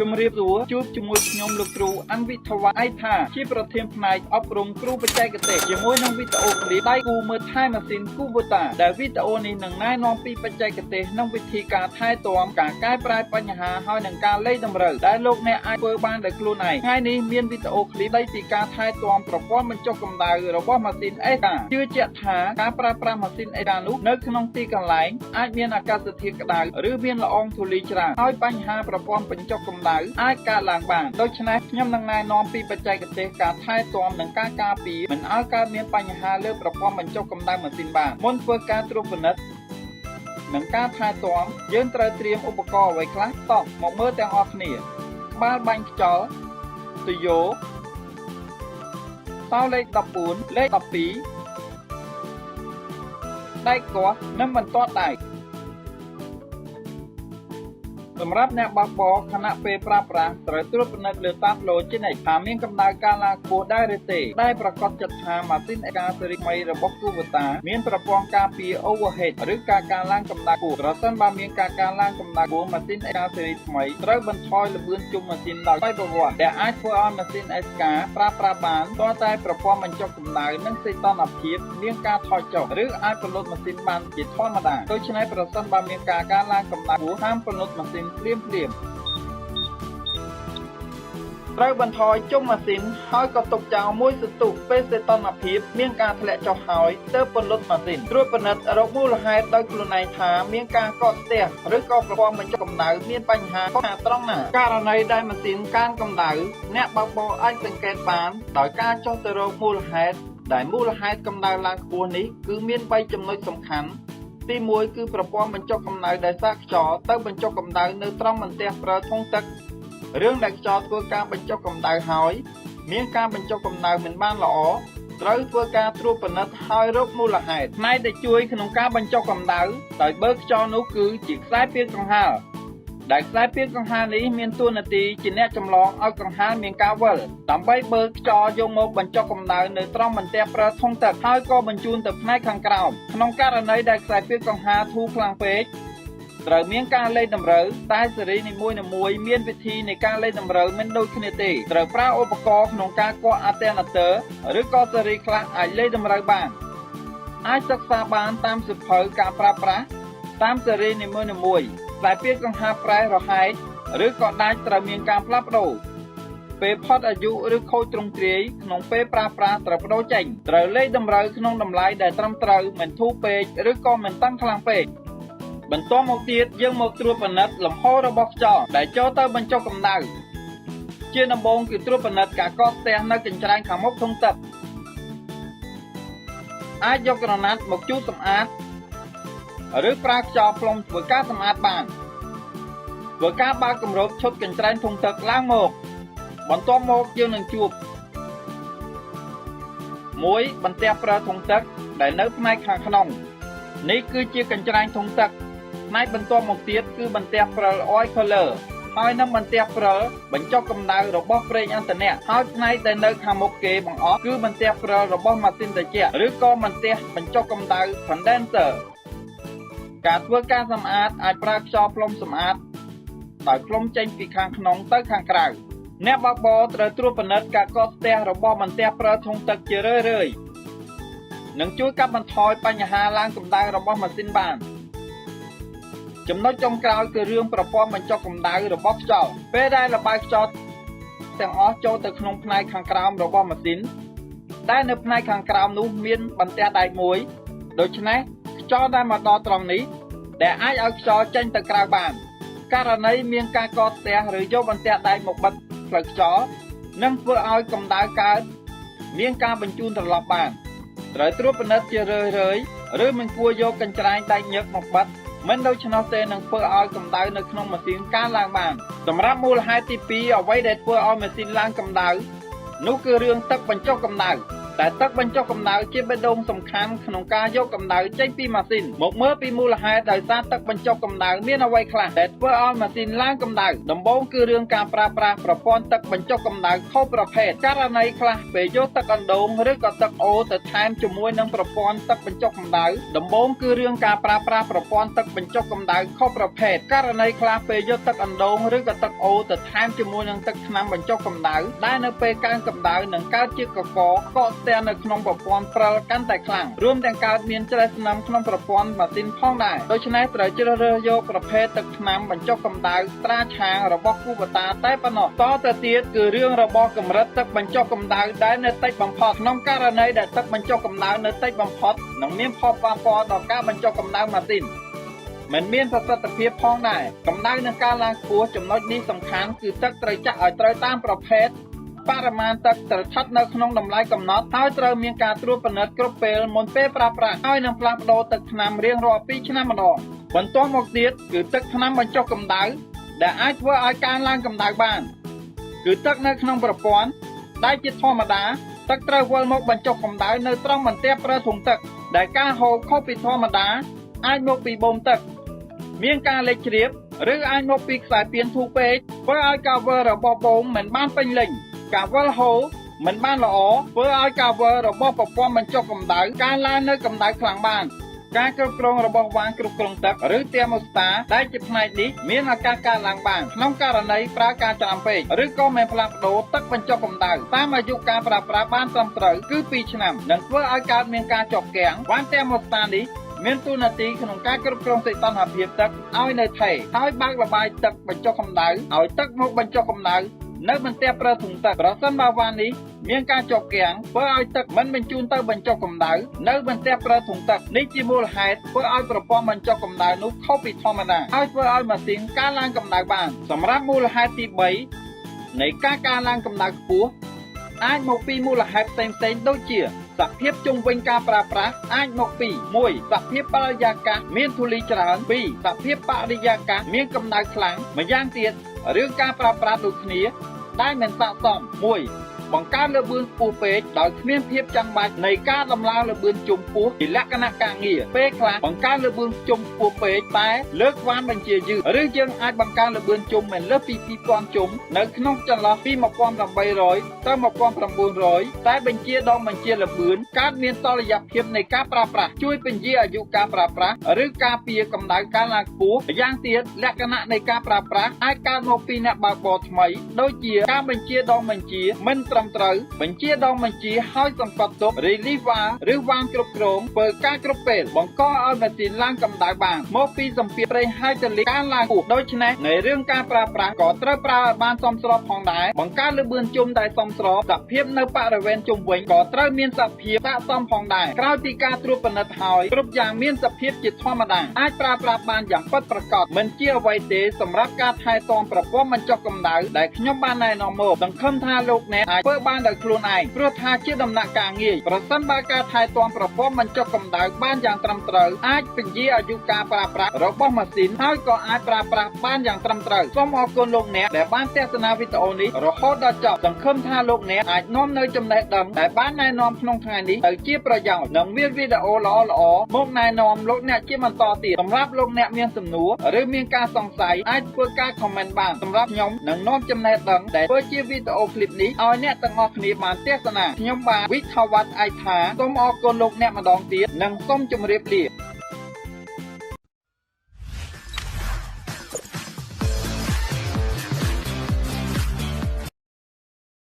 ជំរាបសួរជួបជាមួយខ្ញុំលោកគ្រូអនវិធាវ៉ៃថាជាប្រធានផ្នែកអប់រំគ្រូបច្ចេកទេសជាមួយនឹងវីដេអូគ្លីបដៃគូមើលថែម៉ាស៊ីន Kubota ដែលវីដេអូនេះនឹងណែនាំពីបច្ចេកទេសនិងវិធីការថែទាំការកែប្រែបញ្ហាហើយនឹងការលេខតម្រូវដែលលោកអ្នកអាចធ្វើបានដោយខ្លួនឯងថ្ងៃនេះមានវីដេអូគ្លីបដៃពីការថែទាំប្រព័ន្ធបញ្ចុះកម្ដៅរបស់ម៉ាស៊ីន ETA ជឿជាក់ថាការប្រើប្រាស់ម៉ាស៊ីន ETA នោះនៅក្នុងទីកន្លែងអាចមានអាកាសធាតុក្តៅឬមានល្អងធូលីច្រើនហើយបញ្ហាប្រព័ន្ធបញ្ចុះកម្ដៅអាចកើតឡើងបានដូច្នេះខ្ញុំនឹងណែនាំពីបច្ចេកទេសការថែទាំនិងការការពារមិនឲ្យកើតមានបញ្ហាលើប្រព័ន្ធបញ្ចុះកម្ដៅម៉ាស៊ីនបានមុនធ្វើការត្រួតពិនិត្យនិងការថែទាំយើងត្រូវត្រៀមឧបករណ៍អ្វីខ្លះតោះមកមើលទាំងអស់គ្នាក្បាលបាញ់ខ្យល់ទុយោតោលេខ14លេខ12ដែកគាស់និងបន្ទាត់ដែក សម្រាប់អ្នកបើកបរខណៈពេលប្រើប្រាស់ត្រូវត្រួតពិនិត្យលើតាប់ឡូជានិច្ចថាមានកម្ដៅការឡើងខ្ពស់ដែរឬទេដែលប្រកាសចិត្តថាម៉ាស៊ីនឯកាសេរីថ្មីរបស់ Kubota មានប្រព័ន្ធការពារ overheat ឬការកើនឡើងកម្ដៅខ្ពស់ប្រសិនបើមានការកើនឡើងកម្ដៅខ្ពស់ម៉ាស៊ីនឯកាសេរីថ្មីត្រូវបន្ថយល្បឿនជុំម៉ាស៊ីនដោយប្រវត្តិដែលអាចធ្វើឲ្យម៉ាស៊ីន SK ប្រើប្រាស់បានទាល់តែប្រព័ន្ធបញ្ចុះកម្ដៅនិងសីតុណ្ហភាពមានការថយចុះឬអាចបន្លត់ម៉ាស៊ីនបានជាធម្មតាដូច្នេះប្រសិនបើមានការកើនឡើងកម្ដៅខ្ពស់ហាមបន្លត់ម៉ាស៊ីនភ្លាមភ្លាមត្រូវបន្ថយជុំម៉ាស៊ីនហើយក៏ទុកចោលមួយសន្ទុះពេលសីតុណ្ហភាពមានការធ្លាក់ចុះហើយទើបបន្លត់ម៉ាស៊ីនត្រួតពិនិត្យរកមូលហេតុដោយខ្លួនឯងថាមានការកកស្ទះឬក៏ប្រព័ន្ធបញ្ចុះកម្ដៅមានបញ្ហាខុសខាត្រង់ណាករណីដែលម៉ាស៊ីនកើនកម្ដៅអ្នកបើកបរអាចសង្កេតបានដោយការចុះទៅរកមូលហេតុដែលមូលហេតុកម្ដៅឡើងខ្ពស់នេះគឺមាន3ចំណុចសំខាន់ ទី1គឺប្រព័ន្ធបញ្ចុះកម្ដៅដែលសាកខ្យល់ទៅបញ្ចុះកម្ដៅនៅត្រង់បន្ទះប្រើធុងទឹករឿងដែលខ្យល់ធ្វើការបញ្ចុះកម្ដៅហើយមានការបញ្ចុះកម្ដៅមិនបានល្អត្រូវធ្វើការត្រួតពិនិត្យហើយរកមូលហេតុផ្នែកដែលជួយក្នុងការបញ្ចុះកម្ដៅដោយបើកខ្យល់នោះគឺជាខ្សែពាកកង្ហារ ដែលខ្សែពាកកង្ហារនេះមានតួនាទីជាអ្នកចម្លងឲ្យកង្ហារមានការវិលដើម្បីបើកខ្យល់យកមកបញ្ចុះកម្ដៅនៅត្រង់បន្ទះប្រើធុងទឹកហើយក៏បញ្ជូនទៅផ្នែកខាងក្រោមក្នុងករណីដែលខ្សែពាកកង្ហារធូរខ្លាំងពេកត្រូវមានការលេខតម្រូវតែសេរីនីមួយៗមានវិធីនៃការលេខតម្រូវមិនដូចគ្នាទេត្រូវប្រើឧបករណ៍ក្នុងការកក់អាទែណាទ័រឬក៏សេរីខ្លះអាចលេខតម្រូវបានអាចសិក្សាបានតាមសៀវភៅការប្រើប្រាស់តាមសេរីនីមួយៗ ខ្សែពាកកង្ហារប្រេះរហែកឬក៏ដាច់ត្រូវមានការផ្លាស់ប្ដូរពេលផុតអាយុឬខូចទ្រង់ទ្រាយក្នុងពេលប្រើប្រាស់ត្រូវបដូរចេញត្រូវលេខតម្រូវក្នុងតម្លៃដែលត្រឹមត្រូវមិនធូរពេកឬក៏មិនតឹងខ្លាំងពេកបន្ទាប់មកទៀតយើងមកត្រួតពិនិត្យលំហរបស់ខ្យល់ដែលចូលទៅបញ្ចុះកម្ដៅជាដំបូងគឺត្រួតពិនិត្យការកកស្ទះនៅកញ្ច្រែងខាងមុខធុងទឹកអាចយកក្រណាត់មកជូតសម្អាត ឬប្រើខ្យល់ផ្លុំធ្វើការសម្អាតបានធ្វើការបើកគម្របឈុតកញ្ច្រែងធុងទឹកឡើងមកបន្ទាប់មកយើងនឹងជួប1បន្ទះប្រើធុងទឹកដែលនៅផ្នែកខាងក្នុងនេះគឺជាកញ្ច្រែងធុងទឹកផ្នែកបន្ទាប់មកទៀតគឺបន្ទះព្រិល oil color ហើយនឹងបន្ទះព្រិលបញ្ចុះកម្ដៅរបស់ប្រេងឥន្ធនៈហើយផ្នែកដែលនៅខាងមុខគេបង្អស់គឺបន្ទះព្រិលរបស់ម៉ាស៊ីនត្រជាក់ឬក៏បន្ទះបញ្ចុះកម្ដៅ condenser ការធ្វើការសម្អាតអាចប្រើខ្យល់ផ្លុំសម្អាតដោយផ្លុំចេញពីខាងក្នុងទៅខាងក្រៅអ្នកបើកបរត្រូវត្រួតពិនិត្យការកកស្ទះរបស់បន្ទះព្រិលធុងទឹកជារឿយៗនឹងជួយកាត់បន្ថយបញ្ហាឡើងកម្ដៅរបស់ម៉ាស៊ីនបានចំណុចចុងក្រោយគឺរឿងប្រព័ន្ធបញ្ចុះកម្ដៅរបស់ខ្យល់ពេលដែលរបាយខ្យល់ទាំងអស់ចូលទៅក្នុងផ្នែកខាងក្រោមរបស់ម៉ាស៊ីនដែលនៅផ្នែកខាងក្រោមនោះមានបន្ទះដែកមួយដូច្នេះខ្យល់ដែលមកដល់ត្រង់នេះ ដែលអាចឲ្យខ្យល់ចេញទៅក្រៅបានករណីមានការកកស្ទះឬយកបន្ទះដែកមកបិទផ្លូវខ្យល់នឹងធ្វើឲ្យកម្ដៅកើតមានការបញ្ជូនត្រឡប់បានត្រូវត្រួតពិនិត្យជារឿយៗឬមិនគួរយកកញ្ច្រែងដែកញឹកមកបិទមិនដូច្នោះទេនឹងធ្វើឲ្យកម្ដៅនៅក្នុងម៉ាស៊ីនកើនឡើងបានសម្រាប់មូលហេតុទី2អ្វីដែលធ្វើឲ្យម៉ាស៊ីនឡើងកម្ដៅនោះគឺរឿងទឹកបញ្ចុះកម្ដៅ តែទឹកបញ្ចុះកម្ដៅជាបេះដូងសំខាន់ក្នុងការយកកម្ដៅចេញពីម៉ាស៊ីនមកមើលពីមូលហេតុដោយសារទឹកបញ្ចុះកម្ដៅមានអ្វីខ្លះដែលធ្វើឲ្យម៉ាស៊ីនឡើងកម្ដៅដំបូងគឺរឿងការប្រើប្រាស់ប្រព័ន្ធទឹកបញ្ចុះកម្ដៅខុសប្រភេទករណីខ្លះពេលយកទឹកអណ្ដូងឬក៏ទឹកអូរទៅថែមជាមួយនឹងប្រព័ន្ធទឹកបញ្ចុះកម្ដៅដំបូងគឺរឿងការប្រើប្រាស់ប្រព័ន្ធទឹកបញ្ចុះកម្ដៅខុសប្រភេទករណីខ្លះពេលយកទឹកអណ្ដូងឬក៏ទឹកអូរទៅថែមជាមួយនឹងទឹកថ្នាំបញ្ចុះកម្ដៅដែលនៅពេលកើនកម្ដៅនឹងកើតជាកកកកស្ទះនៅក្នុងប្រព័ន្ធព្រិលកាន់តែខ្លាំងរួមទាំងកើតមានច្រេះស្នឹមក្នុងប្រព័ន្ធម៉ាស៊ីនផងដែរដូច្នេះត្រូវជ្រើសរើសយកប្រភេទទឹកថ្នាំបញ្ចុះកម្ដៅត្រាឆាងរបស់គូបតាតែប៉ុណ្ណោះតទៅទៀតគឺរឿងរបស់កម្រិតទឹកបញ្ចុះកម្ដៅដែលនៅតិចបំផុតក្នុងករណីដែលទឹកបញ្ចុះកម្ដៅនៅតិចបំផុតនឹងមានផលប៉ះពាល់ដល់ការបញ្ចុះកម្ដៅម៉ាស៊ីនមិនមានប្រសិទ្ធភាពផងដែរកម្ដៅនឹងការឡើងខ្ពស់ចំណុចនេះសំខាន់គឺទឹកត្រូវចាក់ឲ្យត្រូវតាមប្រភេទ បរិមាណទឹកត្រូវស្ថិតនៅក្នុងតម្លៃកំណត់ហើយត្រូវមានការត្រួតពិនិត្យគ្រប់ពេលមុនពេលប្រើប្រាស់ហើយនឹងផ្លាស់ប្ដូរទឹកថ្នាំរៀងរាល់2ឆ្នាំម្ដងបន្ទាប់មកទៀតគឺទឹកថ្នាំបញ្ចុះកម្ដៅដែលអាចធ្វើឲ្យកើនឡើងកម្ដៅបាន គឺទឹកនៅក្នុងប្រព័ន្ធដែលជាធម្មតាទឹកត្រូវវិលមកបញ្ចុះកម្ដៅនៅត្រង់បន្ទាបប្រើធុងទឹក ដែលការហូរខុសពីធម្មតាអាចមកពីបូមទឹក មានការលេចជ្រាប ឬអាចមកពីខ្សែពៀនធូរពេកធ្វើឲ្យការវិលរបស់បូមមិនបានពេញលេញ ការវិលហូរមិនបានល្អធ្វើឲ្យការវិលរបស់ប្រព័ន្ធបញ្ចុះកម្ដៅកើនឡើងនៅកម្ដៅខ្លាំងបានការគ្រប់គ្រងរបស់វាងគ្រប់គ្រងទឹកឬទែម៉ូស្តាដែលជាផ្នែកនេះមានឱកាសកើនឡើងបានក្នុងករណីប្រើការច្រើនពេកឬក៏មិនផ្លាស់ប្ដូរទឹកបញ្ចុះកម្ដៅតាមអាយុការប្រើប្រាស់បានត្រឹមត្រូវគឺ2ឆ្នាំនឹងធ្វើឲ្យកើតមានការជាប់គាំងវាងទែម៉ូស្តានេះមានតួនាទីក្នុងការគ្រប់គ្រងសីតុណ្ហភាពទឹកឲ្យនៅថេរហើយបើកលបាយទឹកបញ្ចុះកម្ដៅឲ្យទឹកមកបញ្ចុះកម្ដៅ នៅបន្ទាប់ប្រើធុងទឹកប្រសិនបើវ៉ាននេះមានការជាប់គាំងធ្វើឲ្យទឹកមិនបញ្ជូនទៅបញ្ចុះកម្ដៅនៅបន្ទាប់ប្រើធុងទឹកនេះជាមូលហេតុធ្វើឲ្យប្រព័ន្ធបញ្ចុះកម្ដៅនោះខុសពីធម្មតាហើយធ្វើឲ្យម៉ាស៊ីនកើនឡើងកម្ដៅបានសម្រាប់មូលហេតុទី3នៃការកើនឡើងកម្ដៅខ្ពស់អាចមកពីមូលហេតុផ្សេងៗដូចជាសភាពជុំវិញការប្រើប្រាស់អាចមកពី1សភាពបរិយាកាសមានធូលីច្រើន2សភាពបរិយាកាសមានកម្ដៅខ្លាំងម្យ៉ាងទៀត រឿងការប្រើប្រាស់ដូចគ្នា ដែលមិនស័ក្តិសម1 បង្កើនលើបឿនខ្ពស់ពេកដោយគ្មានភាពចាំបាច់នៃការដំឡើងលើបឿនជុំខ្ពស់ជាលក្ខណៈការងារពេលខ្លះបង្កើនលើបឿនជុំខ្ពស់ពេកតែលើកវ៉ានបញ្ជាយឺតឬយើងអាចបង្កើនលើបឿនជុំមិនលើសពី2000ជុំនៅក្នុងចន្លោះពី1800ទៅ1900តែបញ្ជាដងបញ្ជាលបឿនកើតមានតលយៈភាពនៃការប្រើប្រាស់ជួយពន្យាអាយុការប្រើប្រាស់ឬការពារកម្ដៅការឡើងខ្ពស់ម្យ៉ាងទៀតលក្ខណៈនៃការប្រើប្រាស់អាចកើតមកពីអ្នកបើកបរថ្មីដូចជាការបញ្ជាដងបញ្ជាមិនត្រឹមត្រូវបញ្ជាដងបញ្ជាឲ្យសង្កត់ទុក relief valve ឬវ៉ានគ្រប់គ្រងធ្វើការគ្រប់ពេលបង្កឲ្យម៉ាស៊ីនឡើងកម្ដៅបានមកពីសម្ពាធប្រេងហៃដ្រូលីកការឡើងខ្ពស់ដូច្នេះในរឿងការប្រើប្រាស់ក៏ត្រូវប្រើឲ្យបានសមស្របផងដែរបង្កើនលើបឿនជុំដែលសមស្របសភាពនៅបរិវេណជុំវិញក៏ត្រូវមានសភាពស័ក្តិសមផងដែរក្រោយពីការត្រួតពិនិត្យហើយគ្រប់យ៉ាងមានសភាពជាធម្មតាអាចប្រើប្រាស់បានយ៉ាងពិតប្រាកដមិនជាអ្វីទេសម្រាប់ការថែទាំប្រព័ន្ធបញ្ចុះកម្ដៅដែលខ្ញុំបានណែនាំមកសង្ឃឹមថាលោកអ្នកអាចធ្វើបានដោយខ្លួនឯងព្រោះថាជាដំណាក់កាលងាយប្រសិនបើការថែទាំប្រព័ន្ធបញ្ចុះកម្ដៅបានយ៉ាងត្រឹមត្រូវអាចពន្យាអាយុការប្រើប្រាស់របស់ម៉ាស៊ីនហើយក៏អាចប្រើប្រាស់បានយ៉ាងត្រឹមត្រូវសូមអរគុណលោកអ្នកដែលបានទស្សនាវីដេអូនេះរហូតដល់ចប់សង្ឃឹមថាលោកអ្នកអាចនាំនៅចំណេះដឹងដែលបានណែនាំក្នុងថ្ងៃនេះទៅជាប្រយោជន៍និងមានវីដេអូល្អៗមកណែនាំលោកអ្នកជាបន្តទៀតសម្រាប់លោកអ្នកមានសំណួរឬមានការសង្ស័យអាចធ្វើការ comment បានសម្រាប់ខ្ញុំនឹងនាំចំណេះដឹងដែលធ្វើជាវីដេអូឃ្លីបនេះឲ្យអ្នកទាំងអស់គ្នាបានទស្សនាខ្ញុំបាទវិទ្យាវត្តឯកថាសូមអរគុណលោកអ្នកម្ដងទៀតនិងសូមជម្រាបលា